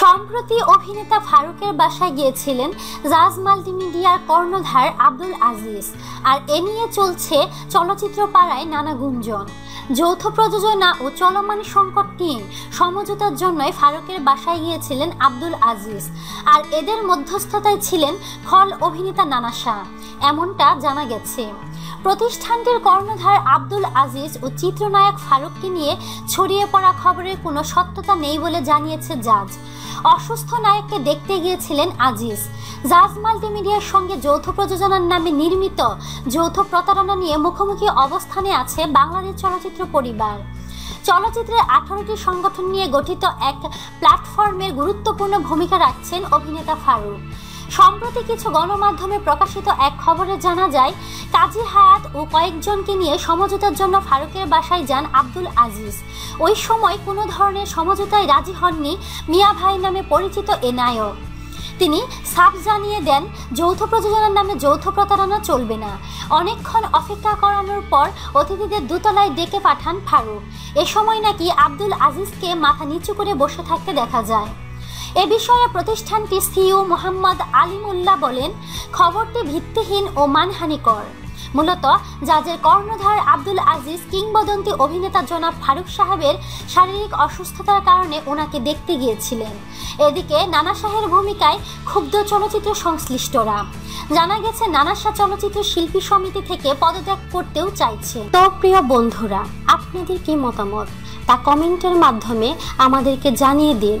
সম্প্রতি অভিনেতা ফারুকের বাসায় গিয়েছিলেন জাজ মাল্টিমিডিয়ার কর্ণধার আব্দুল আজিজ। আর এ নিয়ে চলছে চলচ্চিত্র পাড়ায় নানা গুঞ্জন। যৌথ প্রযোজনা ও চলমান সংকট নিয়ে সমঝোতার জন্যই ফারুকের বাসায় গিয়েছিলেন আব্দুল আজিজ। আর এদের মধ্যস্থতায় ছিলেন খল অভিনেতা নানা শাহ। এমনটা জানা গেছে। প্রতিষ্ঠানটির কর্ণধার আব্দুল আজিজ ও চিত্রনায়ক ফারুককে নিয়ে ছড়িয়ে পড়া খবরের কোনো সত্যতা নেই বলে জানিয়েছে জাজ। অসুস্থ নায়ককে দেখতে গিয়েছিলেন আজিজ। জাজ মাল্টিমিডিয়ার সঙ্গে যৌথ প্রযোজনার নামে নির্মিত যৌথ প্রতারণা নিয়ে মুখোমুখি অবস্থানে আছে বাংলাদেশ চলচ্চিত্র পরিবার। চলচ্চিত্রের আঠারোটি সংগঠন নিয়ে গঠিত এক প্ল্যাটফর্মের গুরুত্বপূর্ণ ভূমিকা রাখছেন অভিনেতা ফারুক। সম্প্রতি কিছু গণমাধ্যমে প্রকাশিত এক খবরে জানা যায়, কাজী হায়াত ও কয়েকজনকে নিয়ে সমঝোতার জন্য ফারুকের বাসায় যান আব্দুল আজিজ। ওই সময় কোনো ধরনের সমঝোতায় রাজি হননি মিয়া ভাই নামে পরিচিত এ নায়ক। তিনি সাফ জানিয়ে দেন, যৌথ প্রযোজনার নামে যৌথ প্রতারণা চলবে না। অনেকক্ষণ অপেক্ষা করানোর পর অতিথিদের দোতলায় ডেকে পাঠান ফারুক। এ সময় নাকি আব্দুল আজিজকে মাথা নিচু করে বসে থাকতে দেখা যায়। এ বিষয়ে প্রতিষ্ঠানটি সিইও মোহাম্মদ আলিমুল্লাহ বলেন, খবরটি ভিত্তিহীন ও মানহানিকর। মূলত জাজের কর্ণধার আব্দুল আজিজ কিংবদন্তি অভিনেতা জনাব ফারুক সাহেবের শারীরিক অসুস্থতার কারণে ওনাকে দেখতে গিয়েছিলেন। এদিকে নানা শাহের ভূমিকায় ক্ষুব্ধ চলচ্চিত্র সংশ্লিষ্টরা। জানা গেছে, নানা শাহ চলচ্চিত্র শিল্পী সমিতি থেকে পদত্যাগ করতেও চাইছে। তো প্রিয় বন্ধুরা, আপনাদের কি মতামত? তা কমেন্টের মাধ্যমে আমাদেরকে জানিয়ে দিন।